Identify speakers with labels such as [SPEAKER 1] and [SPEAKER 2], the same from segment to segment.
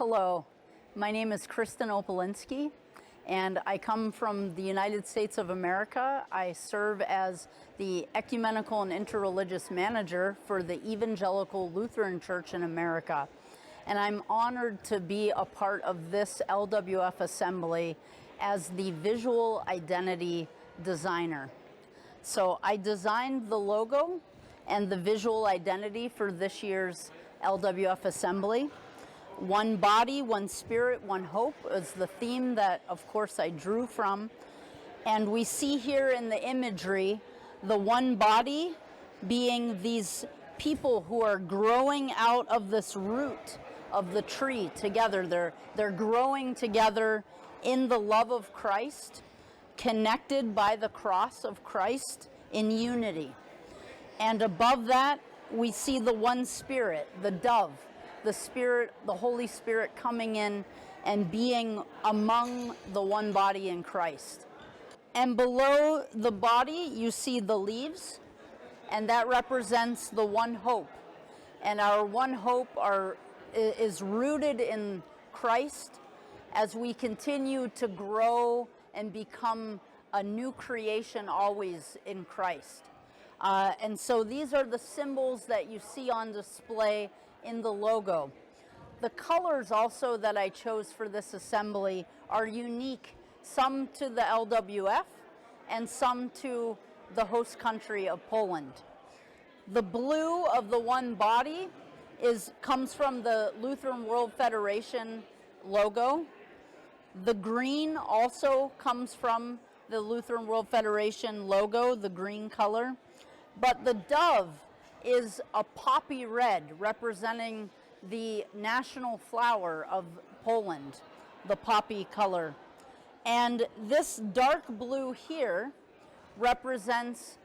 [SPEAKER 1] Hello, my name is Kristen Opolinski, and I come from the United States of America. I serve as the Ecumenical and Interreligious Manager for the Evangelical Lutheran Church in America. And I'm honored to be a part of this LWF assembly as the visual identity designer. So I designed the logo and the visual identity for this year's LWF assembly. One body, one spirit, one hope is the theme that, of course, I drew from. And we see here in the imagery the one body being these people who are growing out of this root of the tree together. They're, they're growing together in the love of Christ, connected by the cross of Christ in unity. And above that, we see the one spirit, the dove, the spirit, the Holy Spirit coming in and being among the one body in Christ. And below the body, you see the leaves, and that represents the one hope. And our one hope are, is rooted in Christ as we continue to grow and become a new creation always in Christ. Uh, and so these are the symbols that you see on display in the logo. The colors also that I chose for this assembly are unique, some to the LWF and some to the host country of Poland. The blue of the one body is comes from the Lutheran World Federation logo. The green also comes from the Lutheran World Federation logo, the green color. But the dove is a poppy red representing the national flower of Poland, the poppy color. And this dark blue here represents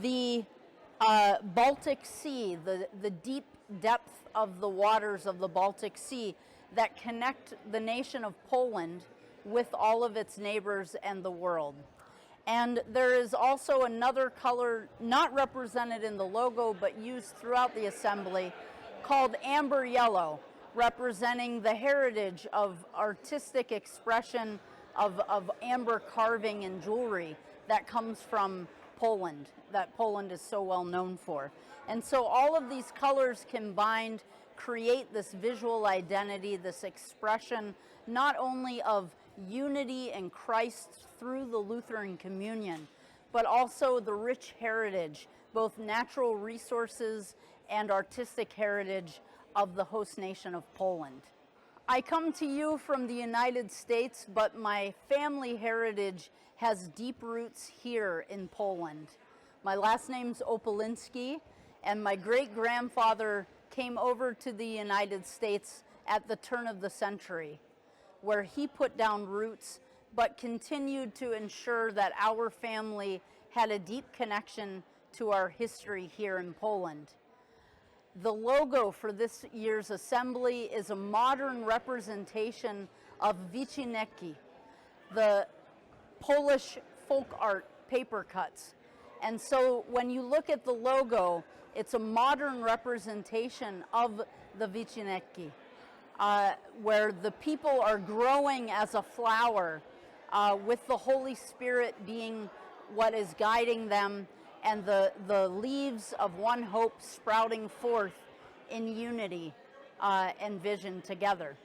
[SPEAKER 1] the uh, Baltic Sea, the, the deep depth of the waters of the Baltic Sea that connect the nation of Poland with all of its neighbors and the world. And there is also another color not represented in the logo but used throughout the assembly called amber yellow, representing the heritage of artistic expression of, of amber carving and jewelry that comes from Poland, that Poland is so well known for. And so all of these colors combined create this visual identity, this expression not only of unity in Christ through the Lutheran communion, but also the rich heritage, both natural resources and artistic heritage of the host nation of Poland. I come to you from the United States, but my family heritage has deep roots here in Poland. My last name's Opolinski, and my great grandfather came over to the United States at the turn of the century where he put down roots but continued to ensure that our family had a deep connection to our history here in Poland. The logo for this year's assembly is a modern representation of Wycineki, the Polish folk art paper cuts. And so when you look at the logo, it's a modern representation of the Wycineki uh, where the people are growing as a flower uh, with the Holy Spirit being what is guiding them and the, the leaves of one hope sprouting forth in unity uh, and vision together.